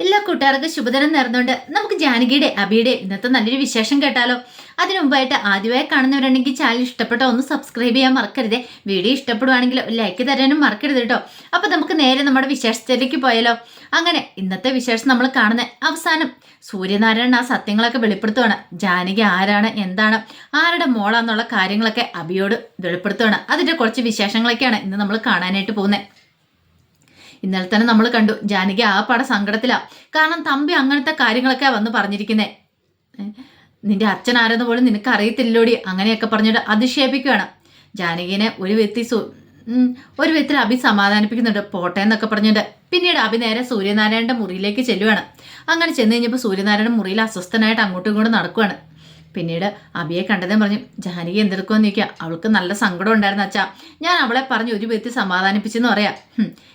എല്ലാ കൂട്ടുകാർക്കും ശുഭദിനം നേർന്നുകൊണ്ട് നമുക്ക് ജാനകിയുടെ അബിയുടെ ഇന്നത്തെ നല്ലൊരു വിശേഷം കേട്ടാലോ? അതിനു മുമ്പായിട്ട് ആദ്യമായി കാണുന്നവരുണ്ടെങ്കിൽ ചാനൽ ഇഷ്ടപ്പെട്ടോ ഒന്ന് സബ്സ്ക്രൈബ് ചെയ്യാൻ മറക്കരുതേ. വീഡിയോ ഇഷ്ടപ്പെടുവാണെങ്കിൽ ലൈക്ക് തരാനും മറക്കരുത് കേട്ടോ. അപ്പൊ നമുക്ക് നേരെ നമ്മുടെ വിശേഷത്തിലേക്ക് പോയാലോ? അങ്ങനെ ഇന്നത്തെ വിശേഷം നമ്മൾ കാണുന്ന അവസാനം സൂര്യനാരായണൻ ആ സത്യങ്ങളൊക്കെ വെളിപ്പെടുത്തുവാണ്. ജാനകി ആരാണ്? എന്താണ്? ആരുടെ മോളാന്നുള്ള കാര്യങ്ങളൊക്കെ അബിയോട് വെളിപ്പെടുത്തുവാണ്. അതിന്റെ കുറച്ച് വിശേഷങ്ങളൊക്കെയാണ് ഇന്ന് നമ്മൾ കാണാനായിട്ട് പോകുന്നത്. ഇന്നലെ തന്നെ നമ്മൾ കണ്ടു. ജാനകി ആ പട സങ്കടത്തിലാ. കാരണം തമ്പി അങ്ങനത്തെ കാര്യങ്ങളൊക്കെ വന്ന് പറഞ്ഞിരിക്കുന്നേ. നിന്റെ അച്ഛൻ ആരെന്ന് പോലും നിനക്ക് അറിയത്തില്ലോടി അങ്ങനെയൊക്കെ പറഞ്ഞിട്ട് അധിക്ഷേപിക്കുകയാണ് ജാനകിനെ ഒരു വ്യക്തി ഒരു വിധത്തിൽ അഭി സമാധാനിപ്പിക്കുന്നുണ്ട് പോട്ടെ എന്നൊക്കെ പറഞ്ഞിട്ട്. പിന്നീട് അഭി നേരെ സൂര്യനാരായണന്റെ മുറിയിലേക്ക് ചെല്ലുവാണ്. അങ്ങനെ ചെന്ന് കഴിഞ്ഞപ്പോൾ സൂര്യനാരായണൻ മുറിയിൽ അസ്വസ്ഥനായിട്ട് അങ്ങോട്ടും ഇങ്ങോട്ടും നടക്കുവാണ്. പിന്നീട് അബിയെ കണ്ടതെന്ന് പറഞ്ഞു ജാനകി എന്തെടുക്കുമെന്ന് ചോദിക്കുക. അവൾക്ക് നല്ല സങ്കടം ഉണ്ടായിരുന്നു അച്ഛാ. ഞാൻ അവളെ പറഞ്ഞ് ഒരു വ്യക്തി സമാധാനിപ്പിച്ചെന്ന് പറയാം.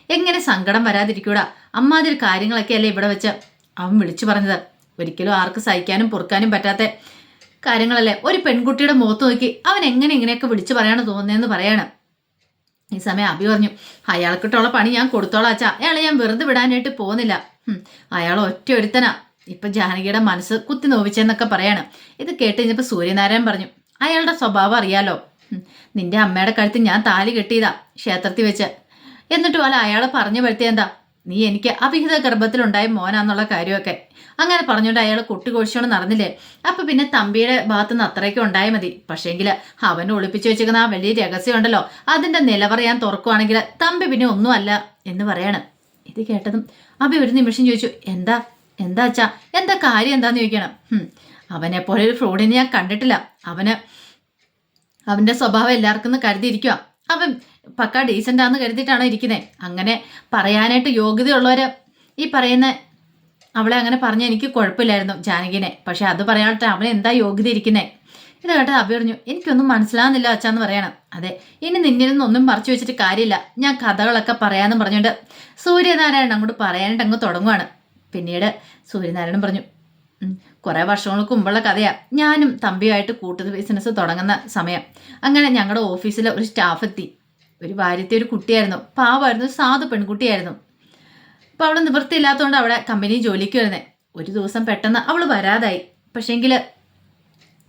എങ്ങനെ സങ്കടം വരാതിരിക്കൂടാ? അമ്മാതിരി കാര്യങ്ങളൊക്കെ അല്ലേ ഇവിടെ വെച്ച്? അവൻ വിളിച്ചു പറഞ്ഞത് ഒരിക്കലും ആർക്ക് സഹിക്കാനും പൊറുക്കാനും പറ്റാത്ത കാര്യങ്ങളല്ലേ. ഒരു പെൺകുട്ടിയുടെ മുഖത്ത് നോക്കി അവൻ എങ്ങനെ ഇങ്ങനെയൊക്കെ വിളിച്ചു പറയാണ് തോന്നുന്നതെന്ന് പറയാണ്. ഈ സമയം അഭി പറഞ്ഞു അയാൾക്കിട്ടുള്ള പണി ഞാൻ കൊടുത്തോളാം അച്ഛാ. അയാളെ ഞാൻ വെറുതെ വിടാനായിട്ട് പോകുന്നില്ല. അയാൾ ഒറ്റ ഒരുത്തനാ ഇപ്പൊ ജാനകിയുടെ മനസ്സ് കുത്തി നോവിച്ചെന്നൊക്കെ പറയാണ്. ഇത് കേട്ട് കഴിഞ്ഞപ്പോൾ സൂര്യനാരായൺ പറഞ്ഞു അയാളുടെ സ്വഭാവം അറിയാലോ. നിന്റെ അമ്മയുടെ കഴുത്ത് ഞാൻ താലി കെട്ടിയതാ ക്ഷേത്രത്തിൽ വെച്ച്. എന്നിട്ടും അല്ല അയാളെ പറഞ്ഞു പഴുത്തിയ നീ എനിക്ക് അവിഹിത ഗർഭത്തിലുണ്ടായ മോനാന്നുള്ള കാര്യമൊക്കെ. അങ്ങനെ പറഞ്ഞുകൊണ്ട് അയാൾ കുട്ടി കൊട്ടിക്കൊഴിച്ചോണ്ട് നടന്നില്ലേ. അപ്പൊ പിന്നെ തമ്പിയുടെ ഭാഗത്ത് നിന്ന് അത്രയൊക്കെ ഉണ്ടായാൽ മതി. പക്ഷേങ്കിൽ അവൻ ഒളിപ്പിച്ചു വെച്ചിരിക്കുന്ന ആ വലിയ രഹസ്യം ഉണ്ടല്ലോ അതിന്റെ നിലവറയാൻ തുറക്കുവാണെങ്കിൽ തമ്പി പിന്നെ ഒന്നുമല്ല എന്ന് പറയാണ്. ഇത് കേട്ടതും അഭി ഒരു നിമിഷം ചോദിച്ചു എന്താ എന്താ അച്ഛാ? എന്താ കാര്യം? എന്താന്ന് ചോദിക്കണം. അവനെ പോലെ ഒരു ഫ്രോഡിനെ ഞാൻ കണ്ടിട്ടില്ല. അവന് അവന്റെ സ്വഭാവം എല്ലാവർക്കും കരുതിയിരിക്കുക അവൻ പക്ക ഡീസെന്റ് ആണെന്ന് കരുതിയിട്ടാണോ ഇരിക്കുന്നത് അങ്ങനെ പറയാനായിട്ട് യോഗ്യതയുള്ളവർ ഈ പറയുന്ന അവളെ അങ്ങനെ പറഞ്ഞ എനിക്ക് കുഴപ്പമില്ലായിരുന്നു ജാനകിനെ. പക്ഷെ അത് പറയാനായിട്ട് അവൻ എന്താ യോഗ്യത ഇരിക്കുന്നേ? ഇത് കേട്ടത് അഭി പറഞ്ഞു എനിക്കൊന്നും മനസ്സിലാകുന്നില്ല അച്ഛാന്ന് പറയണം. അതെ ഇനി നിന്നിൽ നിന്നൊന്നും മറച്ചു വെച്ചിട്ട് കാര്യമില്ല. ഞാൻ കഥകളൊക്കെ പറയാമെന്ന് പറഞ്ഞുകൊണ്ട് സൂര്യനാരായണൻ അങ്ങോട്ട് പറയാനായിട്ട് അങ്ങ് തുടങ്ങുവാണ്. പിന്നീട് സൂര്യനാരായണൻ പറഞ്ഞു കുറേ വർഷങ്ങൾക്ക് മുമ്പുള്ള കഥയാണ് ഞാനും തമ്പിയായിട്ട് കൂട്ടത് ബിസിനസ് തുടങ്ങുന്ന സമയം. അങ്ങനെ ഞങ്ങളുടെ ഓഫീസിലെ ഒരു സ്റ്റാഫ് എത്തി. ഒരു ഭാര്യത്തെ ഒരു കുട്ടിയായിരുന്നു. പാവമായിരുന്നു സാധു പെൺകുട്ടിയായിരുന്നു. അപ്പോൾ അവൾ നിവൃത്തിയില്ലാത്തതുകൊണ്ട് അവിടെ കമ്പനി ജോലിക്ക് വരുന്നത് ഒരു ദിവസം പെട്ടെന്ന് അവൾ വരാതായി. പക്ഷേങ്കിൽ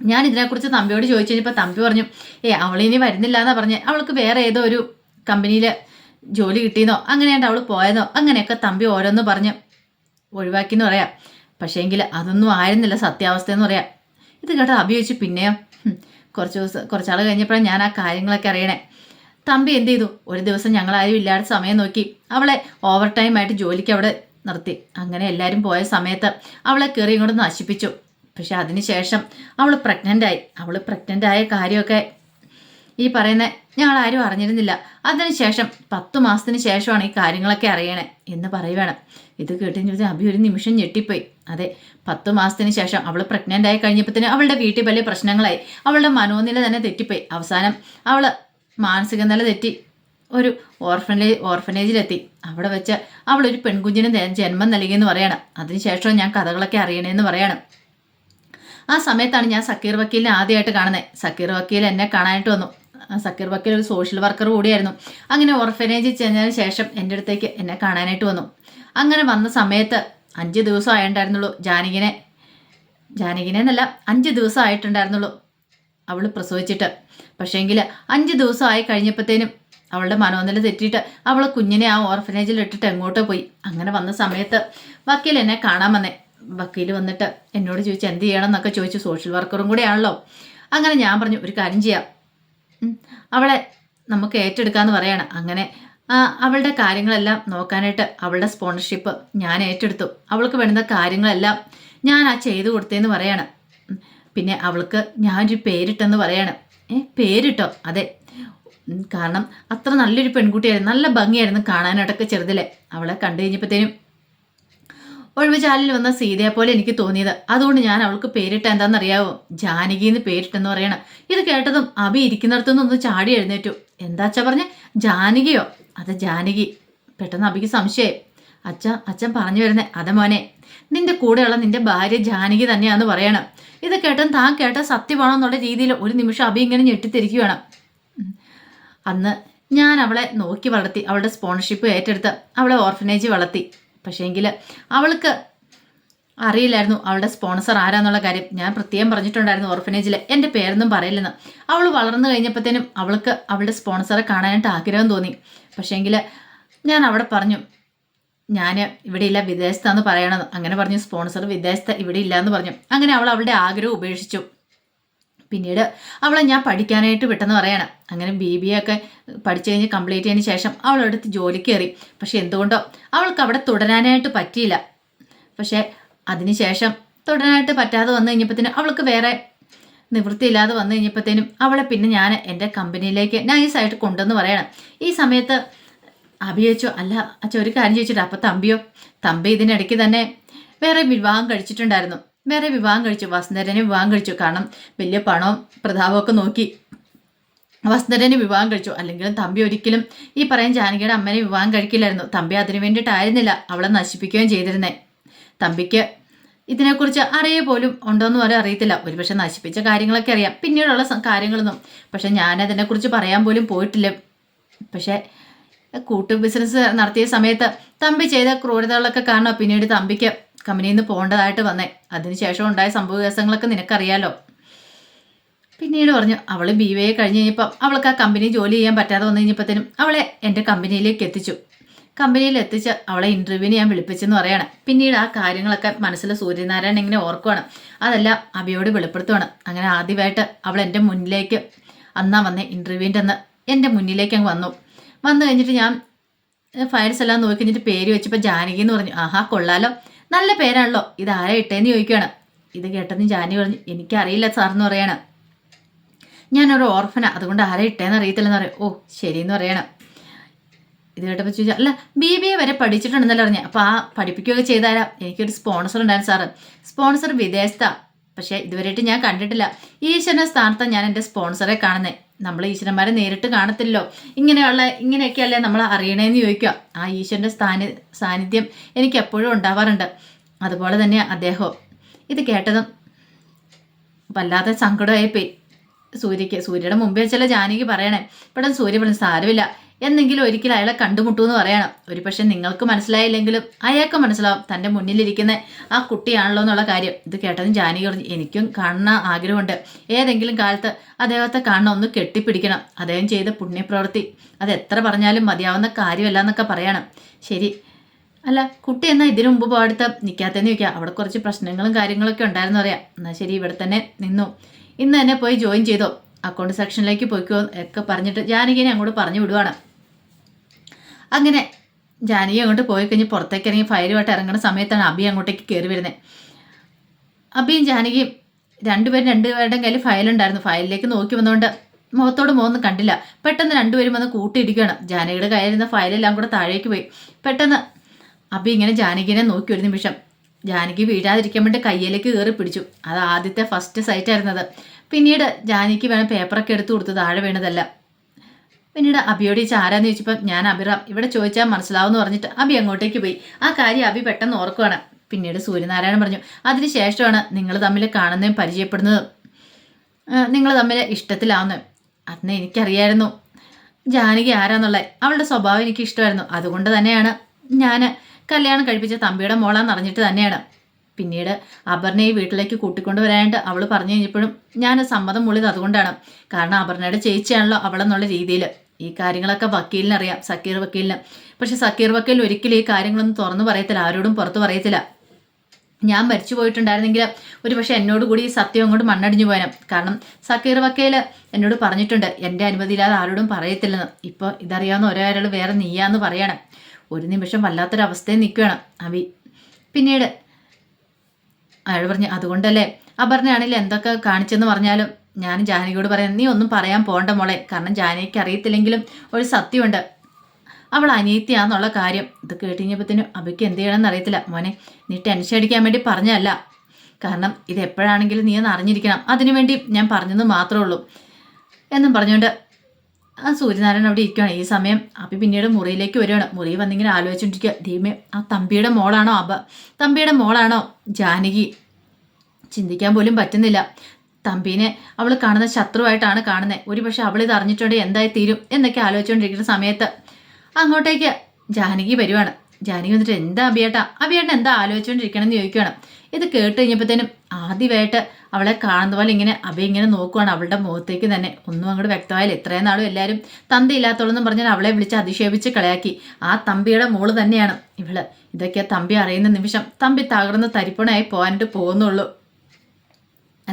ഞാൻ ഇതിനെക്കുറിച്ച് തമ്പിയോട് ചോദിച്ചു കഴിഞ്ഞപ്പോൾ തമ്പി പറഞ്ഞു ഏ അവളിനി വരുന്നില്ല എന്നാ പറഞ്ഞ്. അവൾക്ക് വേറെ ഏതോ ഒരു കമ്പനിയിൽ ജോലി കിട്ടിയെന്നോ അങ്ങനെയാണ്ട് അവൾ പോയതോ? അങ്ങനെയൊക്കെ തമ്പി ഓരോന്ന് പറഞ്ഞ് ഒഴിവാക്കിയെന്ന് പറയാം. പക്ഷേങ്കിൽ അതൊന്നും ആയിരുന്നില്ല സത്യാവസ്ഥ എന്ന് പറയാം. ഇത് കേട്ടോ അഭിയോഗിച്ച് പിന്നെയോ? കുറച്ച് ദിവസം കുറച്ചാൾ കഴിഞ്ഞപ്പോഴാണ് ഞാൻ ആ കാര്യങ്ങളൊക്കെ അറിയണേ. തമ്പി എന്ത് ചെയ്തു? ഒരു ദിവസം ഞങ്ങളാരും ഇല്ലാത്ത സമയം നോക്കി. അവളെ ഓവർ ടൈം ആയിട്ട് ജോലിക്ക് അവിടെ നിർത്തി. അങ്ങനെ എല്ലാവരും പോയ സമയത്ത് അവളെ കയറി ഇങ്ങോട്ട് നശിപ്പിച്ചു. പക്ഷെ അതിനുശേഷം അവൾ പ്രഗ്നന്റ് ആയി. അവൾ പ്രഗ്നന്റ് ആയ കാര്യമൊക്കെ ഈ പറയുന്ന ഞങ്ങൾ ആരും അറിഞ്ഞിരുന്നില്ല. അതിനുശേഷം പത്തു മാസത്തിന് ശേഷമാണ് ഈ കാര്യങ്ങളൊക്കെ അറിയണേ എന്ന് പറയുവാണ്. ഇത് കേട്ടിട്ട് അഭി ഒരു നിമിഷം ഞെട്ടിപ്പോയി. അതെ പത്തു മാസത്തിന് ശേഷം അവൾ പ്രഗ്നന്റ് ആയി കഴിഞ്ഞപ്പോൾ അവളുടെ വീട്ടിൽ വലിയ പ്രശ്നങ്ങളായി. അവളുടെ മനോനില തന്നെ തെറ്റിപ്പോയി. അവസാനം അവൾ മാനസിക നില തെറ്റി. ഒരു ഓർഫനേജ് ഓർഫനേജിലെത്തി അവിടെ വെച്ച് അവൾ ഒരു പെൺകുഞ്ഞിന് ജന്മം നൽകിയെന്ന് പറയണം. അതിനുശേഷം ഞാൻ കഥകളൊക്കെ അറിയണേന്ന് പറയണം. ആ സമയത്താണ് ഞാൻ സക്കീർ വക്കീലിനെ ആദ്യമായിട്ട് കാണുന്നത്. സക്കീർ വക്കീൽ എന്നെ കാണാനായിട്ട് വന്നു. സക്കീർ വക്കീൽ ഒരു സോഷ്യൽ വർക്കർ കൂടിയായിരുന്നു. അങ്ങനെ ഓർഫനേജിൽ ചെന്നതിന് ശേഷം എന്റെ അടുത്തേക്ക് എന്നെ കാണാനായിട്ട് വന്നു. അങ്ങനെ വന്ന സമയത്ത് അഞ്ച് ദിവസം ആയിട്ടുണ്ടായിരുന്നുള്ളൂ. ജാനകിനെ ജാനകിനെ എന്നല്ല അഞ്ച് ദിവസം ആയിട്ടുണ്ടായിരുന്നുള്ളൂ അവൾ പ്രസവിച്ചിട്ട്. പക്ഷേങ്കിൽ അഞ്ച് ദിവസം ആയി കഴിഞ്ഞപ്പോഴത്തേനും അവളുടെ മനോനില തെറ്റിയിട്ട് അവൾ കുഞ്ഞിനെ ആ ഓർഫനേജിൽ ഇട്ടിട്ട് എങ്ങോട്ടോ പോയി. അങ്ങനെ വന്ന സമയത്ത് വക്കീൽ എന്നെ കാണാൻ വന്നേ. വക്കീൽ വന്നിട്ട് എന്നോട് ചോദിച്ചു എന്ത് ചെയ്യണം? എന്നൊക്കെ ചോദിച്ചു. സോഷ്യൽ വർക്കറും കൂടെ ആണല്ലോ. അങ്ങനെ ഞാൻ പറഞ്ഞു ഒരു കാര്യം ചെയ്യാം. അവളെ നമുക്ക് ഏറ്റെടുക്കാന്ന് പറയണം. അങ്ങനെ അവളുടെ കാര്യങ്ങളെല്ലാം നോക്കാനായിട്ട് അവളുടെ സ്പോൺസർഷിപ്പ് ഞാൻ ഏറ്റെടുത്തു. അവൾക്ക് വേണ്ട കാര്യങ്ങളെല്ലാം ഞാൻ ആ ചെയ്തു കൊടുത്തേന്ന് പറയാണ്. പിന്നെ അവൾക്ക് ഞാനൊരു പേരിട്ടെന്ന് പറയാണ്. ഏ പേരിട്ടോ? അതെ. കാരണം അത്ര നല്ലൊരു പെൺകുട്ടിയായിരുന്നു. നല്ല ഭംഗിയായിരുന്നു കാണാനായിട്ടൊക്കെ ചെറുതിലെ. അവളെ കണ്ടു കഴിഞ്ഞപ്പോഴത്തേനും ഒഴിവുചാലിൽ വന്ന സീതയെ പോലെ എനിക്ക് തോന്നിയത്. അതുകൊണ്ട് ഞാൻ അവൾക്ക് പേരിട്ട എന്താണെന്നറിയാവോ? ജാനകി എന്ന് പേരിട്ടെന്ന് പറയണം. ഇത് കേട്ടതും അബി ഇരിക്കുന്നിടത്തുനിന്ന് ഒന്ന് ചാടി എഴുന്നേറ്റു. എന്താച്ചാ പറഞ്ഞ? ജാനകിയോ? അത് ജാനകി. പെട്ടെന്ന് അബിക്ക് സംശയം അച്ഛ അച്ഛൻ പറഞ്ഞു വരുന്നേ അതെ മോനെ. നിന്റെ കൂടെയുള്ള നിന്റെ ഭാര്യ ജാനകി തന്നെയാന്ന് പറയണം. ഇത് കേട്ടും താൻ കേട്ട സത്യമാണോ എന്നുള്ള രീതിയിൽ ഒരു നിമിഷം അബി ഇങ്ങനെ ഞെട്ടിത്തിരിക്കുകയാണ്. അന്ന് ഞാൻ അവളെ നോക്കി വളർത്തി അവളുടെ സ്പോൺഷിപ്പ് ഏറ്റെടുത്ത് അവളെ ഓർഫനേജ് വളർത്തി. പക്ഷേങ്കിൽ അവൾക്ക് അറിയില്ലായിരുന്നു അവളുടെ സ്പോൺസർ ആരാന്നുള്ള കാര്യം. ഞാൻ പ്രത്യേകം പറഞ്ഞിട്ടുണ്ടായിരുന്നു ഓർഫനേജിൽ എന്റെ പേരൊന്നും പറയില്ലെന്ന്. അവൾ വളർന്നു കഴിഞ്ഞപ്പോഴത്തേനും അവൾക്ക് അവളുടെ സ്പോൺസറെ കാണാനായിട്ട് ആഗ്രഹം തോന്നി. പക്ഷേങ്കിൽ ഞാൻ അവിടെ പറഞ്ഞു ഞാൻ ഇവിടെ ഇല്ല വിദേശത്താന്ന് പറയണമെന്ന് അങ്ങനെ പറഞ്ഞു സ്പോൺസർ വിദേശത്ത് ഇവിടെ ഇല്ല എന്ന് പറഞ്ഞു. അങ്ങനെ അവൾ അവളുടെ ആഗ്രഹം ഉപേക്ഷിച്ചു. പിന്നീട് അവളെ ഞാൻ പഠിക്കാനായിട്ട് വിട്ടെന്ന് പറയണം. അങ്ങനെ ബി ബി എ ഒക്കെ പഠിച്ചു കഴിഞ്ഞ് കംപ്ലീറ്റ് ചെയ്തതിന് ശേഷം അവളെടുത്ത് ജോലിക്ക് കയറി. പക്ഷെ എന്തുകൊണ്ടോ അവൾക്ക് അവിടെ തുടരാനായിട്ട് പറ്റിയില്ല. പക്ഷേ അതിനുശേഷം തുടരാനായിട്ട് പറ്റാതെ വന്നു കഴിഞ്ഞപ്പോഴത്തേനും അവൾക്ക് വേറെ നിവൃത്തിയില്ലാതെ വന്നു കഴിഞ്ഞപ്പോഴത്തേനും അവളെ പിന്നെ ഞാൻ എന്റെ കമ്പനിയിലേക്ക് നൈസായിട്ട് കൊണ്ടുവന്ന് പറയണം. ഈ സമയത്ത് അബി ചോദിച്ചു അല്ല അച്ഛ ഒരു കാര്യം ചോദിച്ചിട്ട് അപ്പം തമ്പിയോ? തമ്പി ഇതിനിടയ്ക്ക് തന്നെ വേറെ വിവാഹം കഴിച്ചിട്ടുണ്ടായിരുന്നു. വേറെ വിവാഹം കഴിച്ചു. വസുന്ധരനെ വിവാഹം കഴിച്ചു. കാരണം വലിയ പണവും പ്രതാപമൊക്കെ നോക്കി വസുന്ധരനെ വിവാഹം കഴിച്ചു. അല്ലെങ്കിലും തമ്പി ഒരിക്കലും ഈ പറയാൻ ജാനകിയുടെ അമ്മനെ വിവാഹം കഴിക്കില്ലായിരുന്നു. തമ്പി അതിനു വേണ്ടിയിട്ടായിരുന്നില്ല അവളെ നശിപ്പിക്കുകയും ചെയ്തിരുന്നേ. തമ്പിക്ക് ഇതിനെക്കുറിച്ച് അറിയ പോലും ഉണ്ടോയെന്ന് വരെ അറിയത്തില്ല. ഒരുപക്ഷെ നശിപ്പിച്ച കാര്യങ്ങളൊക്കെ അറിയാം. പിന്നീടുള്ള കാര്യങ്ങളൊന്നും. പക്ഷെ ഞാനതിനെക്കുറിച്ച് പറയാൻ പോലും പോയിട്ടില്ല. പക്ഷേ കൂട്ടു ബിസിനസ് നടത്തിയ സമയത്ത് തമ്പി ചെയ്ത ക്രൂരതകളൊക്കെ കാരണം പിന്നീട് തമ്പിക്ക് കമ്പനിയിൽ നിന്ന് പോകേണ്ടതായിട്ട് വന്നേ. അതിനുശേഷം ഉണ്ടായ സംഭവ വികാസങ്ങളൊക്കെ നിനക്കറിയാലോ. പിന്നീട് പറഞ്ഞു അവൾ ബി വി കഴിഞ്ഞ് കഴിഞ്ഞപ്പം അവൾക്ക് ആ കമ്പനി ജോലി ചെയ്യാൻ പറ്റാതെ വന്നു കഴിഞ്ഞപ്പോഴത്തേനും അവളെ എന്റെ കമ്പനിയിലേക്ക് എത്തിച്ചു. കമ്പനിയിൽ എത്തിച്ച് അവളെ ഇന്റർവ്യൂവിന് ഞാൻ വിളിപ്പിച്ചെന്ന് പറയാണ്. പിന്നീട് ആ കാര്യങ്ങളൊക്കെ മനസ്സിൽ സൂര്യനാരായണൻ ഇങ്ങനെ ഓർക്കുവാണ്. അതെല്ലാം അബിയോട് വെളിപ്പെടുത്തുവാണ്. അങ്ങനെ ആദ്യമായിട്ട് അവൾ എന്റെ മുന്നിലേക്ക് അന്നാ വന്നേ ഇന്റർവ്യൂവിന്റെ അന്ന് എന്റെ മുന്നിലേക്ക് അങ്ങ് വന്നു. വന്നു കഴിഞ്ഞിട്ട് ഞാൻ ഫയൽസ് എല്ലാം നോക്കി കഴിഞ്ഞിട്ട് പേര് വെച്ചപ്പോൾ ജാനകി എന്ന് പറഞ്ഞു. ആഹാ കൊള്ളാലോ. നല്ല പേരാണല്ലോ. ഇത് ആരാ ഇട്ടേന്ന് ചോദിക്കുകയാണ് ഇത് കേട്ടെന്ന് ജാനി പറഞ്ഞു എനിക്കറിയില്ല സാറെന്ന് പറയണം. ഞാനൊരു ഓർഫന അതുകൊണ്ട് ആരാ ഇട്ടേന്ന് അറിയത്തില്ലെന്ന് പറയും. ഓ ശരിയെന്ന് പറയണം. ഇത് കേട്ടപ്പോൾ ചോദിച്ചാൽ അല്ല ബി ബി എ വരെ പഠിച്ചിട്ടുണ്ടെന്നല്ല പറഞ്ഞു. അപ്പോൾ ആ പഠിപ്പിക്കുകയൊക്കെ ചെയ്താലാ എനിക്കൊരു സ്പോൺസർ ഉണ്ടായിരുന്നു സാറ് സ്പോൺസർ വിദേശത്താണ് പക്ഷേ ഇതുവരെയായിട്ട് ഞാൻ കണ്ടിട്ടില്ല. ഈശ്വരന്റെ സ്ഥാനത്താണ് ഞാൻ എന്റെ സ്പോൺസറെ കാണുന്നത് നമ്മൾ ഈശ്വരന്മാരെ നേരിട്ട് കാണത്തില്ലല്ലോ. ഇങ്ങനെയുള്ള ഇങ്ങനെയൊക്കെയല്ലേ നമ്മൾ അറിയണേന്ന് ചോദിക്കുക. ആ ഈശ്വരന്റെ സ്ഥാനി സാന്നിധ്യം എനിക്ക് എപ്പോഴും ഉണ്ടാവാറുണ്ട്. അതുപോലെ തന്നെ അദ്ദേഹവും ഇത് കേട്ടതും വല്ലാതെ സങ്കടമായി പോയി സൂര്യക്ക് സൂര്യയുടെ മുമ്പേ ചില ജാനകി പറയണേ ഇവിടെ സൂര്യ പറഞ്ഞു സാരമില്ല. എന്നെങ്കിലും ഒരിക്കലും അയാളെ കണ്ടുമുട്ടൂ എന്ന് പറയണം. ഒരു പക്ഷെ നിങ്ങൾക്ക് മനസ്സിലായില്ലെങ്കിലും അയാൾക്ക് മനസ്സിലാവും തന്റെ മുന്നിലിരിക്കുന്ന ആ കുട്ടിയാണല്ലോ എന്നുള്ള കാര്യം. ഇത് കേട്ടതും ജാനകി പറഞ്ഞു എനിക്കും കാണണ ആഗ്രഹമുണ്ട്. ഏതെങ്കിലും കാലത്ത് അദ്ദേഹത്തെ കാണണം ഒന്ന് കെട്ടിപ്പിടിക്കണം. അദ്ദേഹം ചെയ്ത പുണ്യപ്രവൃത്തി. അത് എത്ര പറഞ്ഞാലും മതിയാവുന്ന കാര്യമല്ല എന്നൊക്കെ പറയണം. ശരി. അല്ല കുട്ടി എന്നാൽ ഇതിനു മുമ്പ് പോടുത്ത് നിൽക്കാത്തതെന്ന് ചോദിക്കുക അവിടെ കുറച്ച് പ്രശ്നങ്ങളും കാര്യങ്ങളൊക്കെ ഉണ്ടായിരുന്നു അറിയാം. എന്നാൽ ശരി ഇവിടെ തന്നെ നിന്നു. ഇന്ന് തന്നെ പോയി ജോയിൻ ചെയ്തോ. അക്കൗണ്ട് സെക്ഷനിലേക്ക് പോയിക്കോ ഒക്കെ പറഞ്ഞിട്ട് ജാനകിനെ അങ്ങോട്ട് പറഞ്ഞു വിടുവാണ്. അങ്ങനെ ജാനകി അങ്ങോട്ട് പോയി കഴിഞ്ഞ് പുറത്തേക്ക് ഇറങ്ങി ഫയലുമായിട്ട് ഇറങ്ങുന്ന സമയത്താണ് അബി അങ്ങോട്ടേക്ക് കയറി വരുന്നത് അബിയും ജാനകിയും രണ്ടുപേരും രണ്ടുപേരുടെ കയ്യിൽ ഫയലുണ്ടായിരുന്നു ഫയലിലേക്ക് നോക്കി വന്നുകൊണ്ട് മുഖത്തോട് മുഖം കണ്ടില്ല. പെട്ടെന്ന് രണ്ടുപേരും വന്ന് കൂട്ടിയിടിക്കുകയാണ്. ജാനകിയുടെ കയ്യിലിരുന്ന ഫയലെല്ലാം കൂടെ താഴേക്ക് പോയി. പെട്ടെന്ന് അബി ഇങ്ങനെ ജാനകിനെ നോക്കി ഒരു നിമിഷം. ജാനകി വീഴാതിരിക്കാൻ വേണ്ടി കയ്യിലേക്ക് കയറി പിടിച്ചു. അത് ആദ്യത്തെ ഫസ്റ്റ് സൈറ്റായിരുന്നത് പിന്നീട് ജാനകിക്ക് വേണം പേപ്പറൊക്കെ എടുത്തു കൊടുത്തു താഴെ വീണതല്ല. പിന്നീട് അബിയോട് ഈ ആരാന്ന് ചോദിച്ചപ്പോൾ ഞാൻ അഭിറാം ഇവിടെ ചോദിച്ചാൽ മനസ്സിലാവുമെന്ന് പറഞ്ഞിട്ട് അബി അങ്ങോട്ടേക്ക് പോയി. ആ കാര്യം അബി പെട്ടെന്ന് ഓർക്കുവാണ്. പിന്നീട് സൂര്യനാരായണൻ പറഞ്ഞു അതിനുശേഷമാണ് നിങ്ങൾ തമ്മിൽ കാണുന്നതും പരിചയപ്പെടുന്നതും നിങ്ങൾ തമ്മിൽ ഇഷ്ടത്തിലാവുന്നത്. അന്ന് എനിക്കറിയായിരുന്നു ജാനകി ആരാന്നുള്ളത്. അവളുടെ സ്വഭാവം എനിക്ക് ഇഷ്ടമായിരുന്നു. അതുകൊണ്ട് തന്നെയാണ് ഞാൻ കല്യാണം കഴിപ്പിച്ച തമ്പിയുടെ മോളാന്ന് അറിഞ്ഞിട്ട് തന്നെയാണ്. പിന്നീട് അപർണയെ വീട്ടിലേക്ക് കൂട്ടിക്കൊണ്ടു വരാനായിട്ട് അവൾ പറഞ്ഞു കഴിഞ്ഞപ്പോഴും ഞാൻ സമ്മതം മൂളിയത് അതുകൊണ്ടാണ്. കാരണം അപർണയുടെ ചേച്ചിയാണല്ലോ അവളെന്നുള്ള രീതിയിൽ ഈ കാര്യങ്ങളൊക്കെ വക്കീലിനറിയാം സക്കീർ വക്കീലിന്. പക്ഷെ സക്കീർ വക്കീൽ ഒരിക്കലും ഈ കാര്യങ്ങളൊന്നും തുറന്നു പറയത്തില്ല ആരോടും പുറത്തു പറയത്തില്ല. ഞാൻ മരിച്ചു പോയിട്ടുണ്ടായിരുന്നെങ്കിൽ ഒരു പക്ഷേ എന്നോട് കൂടി ഈ സത്യം അങ്ങോട്ട് മണ്ണടിഞ്ഞു പോയാനും. കാരണം സക്കീർ വക്കീൽ എന്നോട് പറഞ്ഞിട്ടുണ്ട് എന്റെ അനുമതിയില്ലാതെ ആരോടും പറയത്തില്ലെന്ന്. ഇപ്പോൾ ഇതറിയാവുന്ന ഒരാൾ വേറെ നീയാന്ന് പറയണം. ഒരു നിമിഷം വല്ലാത്തൊരവസ്ഥയിൽ നിൽക്കുകയാണ് അവി പിന്നീട് അയാൾ പറഞ്ഞു അതുകൊണ്ടല്ലേ? അപർണയാണെങ്കിൽ എന്തൊക്കെ കാണിച്ചെന്ന് പറഞ്ഞാലും ഞാൻ ജാനകിയോട് പറയാം നീ ഒന്നും പറയാൻ പോണ്ട മോളെ. കാരണം ജാനകിക്ക് അറിയത്തില്ലെങ്കിലും ഒരു സത്യമുണ്ട്. അവൾ അനിയത്തിയാന്നുള്ള കാര്യം. ഇത് കേട്ടിഞ്ഞപ്പത്തിന് അബയ്ക്ക് എന്ത് ചെയ്യണമെന്ന് അറിയത്തില്ല. മോനെ നീ ടെൻഷൻ അടിക്കാൻ വേണ്ടി പറഞ്ഞല്ല കാരണം ഇത് എപ്പോഴാണെങ്കിലും നീ ഒന്ന് അറിഞ്ഞിരിക്കണം. അതിനുവേണ്ടി ഞാൻ പറഞ്ഞത് മാത്രമേ ഉള്ളൂ. എന്നും പറഞ്ഞുകൊണ്ട് ആ സൂര്യനാരായണൻ അവിടെ ഇരിക്കുകയാണ്. ഈ സമയം അപ്പി പിന്നീട് മുറിയിലേക്ക് വരികയാണ്. മുറി വന്നിങ്ങനെ ആലോചിച്ചുകൊണ്ടിരിക്കുക. ദൈവമേ ആ തമ്പിയുടെ മോളാണോ അബ? തമ്പിയുടെ മോളാണോ ജാനകി? ചിന്തിക്കാൻ പോലും പറ്റുന്നില്ല. തമ്പീനെ അവൾ കാണുന്ന ശത്രുവായിട്ടാണ് കാണുന്നത് ഒരുപക്ഷെ അവൾ ഇത് അറിഞ്ഞിട്ടുണ്ടെങ്കിൽ എന്തായി തീരും എന്നൊക്കെ ആലോചിച്ചുകൊണ്ടിരിക്കുന്ന സമയത്ത് അങ്ങോട്ടേക്ക് ജാനകി വരുവാണ്. ജാനകി വന്നിട്ട് എന്താ അഭിയേട്ടാ? അഭിയേട്ടൻ എന്താ ആലോചിച്ചുകൊണ്ടിരിക്കണം എന്ന് ചോദിക്കുകയാണ് ഇത് കേട്ട് കഴിഞ്ഞപ്പോഴത്തേനും ആദ്യമായിട്ട് അവളെ കാണുന്ന പോലെ ഇങ്ങനെ അഭി ഇങ്ങനെ നോക്കുവാണ് അവളുടെ മുഖത്തേക്ക് തന്നെ. ഒന്നും അങ്ങോട്ട് വ്യക്തമായില്ല. ഇത്രയും നാളും എല്ലാവരും തന്തയില്ലാത്തോളെന്നും പറഞ്ഞാൽ അവളെ വിളിച്ച് അധിക്ഷേപിച്ച് കളയാക്കി. ആ തമ്പിയുടെ മോൾ തന്നെയാണ് ഇവൾ. ഇതൊക്കെ തമ്പി അറിയുന്ന നിമിഷം. തമ്പി തകർന്ന് തരിപ്പണയായി പോകാനായിട്ട് പോകുന്നുള്ളൂ.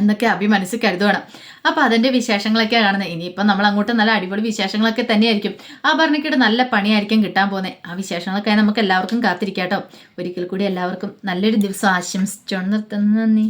എന്നൊക്കെ അഭി മനസ്സിൽ കരുതുവാണ്. അപ്പോൾ അതിന്റെ വിശേഷങ്ങളൊക്കെ കാണുന്നത്. ഇനിയിപ്പം നമ്മൾ അങ്ങോട്ട് നല്ല അടിപൊളി വിശേഷങ്ങളൊക്കെ തന്നെയായിരിക്കും. ആ ഭരണിക്കിട്ട് നല്ല പണിയായിരിക്കും കിട്ടാൻ പോകുന്നത്. ആ വിശേഷങ്ങളൊക്കെ നമുക്ക് എല്ലാവർക്കും കാത്തിരിക്കാം കേട്ടോ. ഒരിക്കൽ കൂടി എല്ലാവർക്കും നല്ലൊരു ദിവസം ആശംസിച്ചോണ്ട് നിർത്തുന്നു. നന്ദി.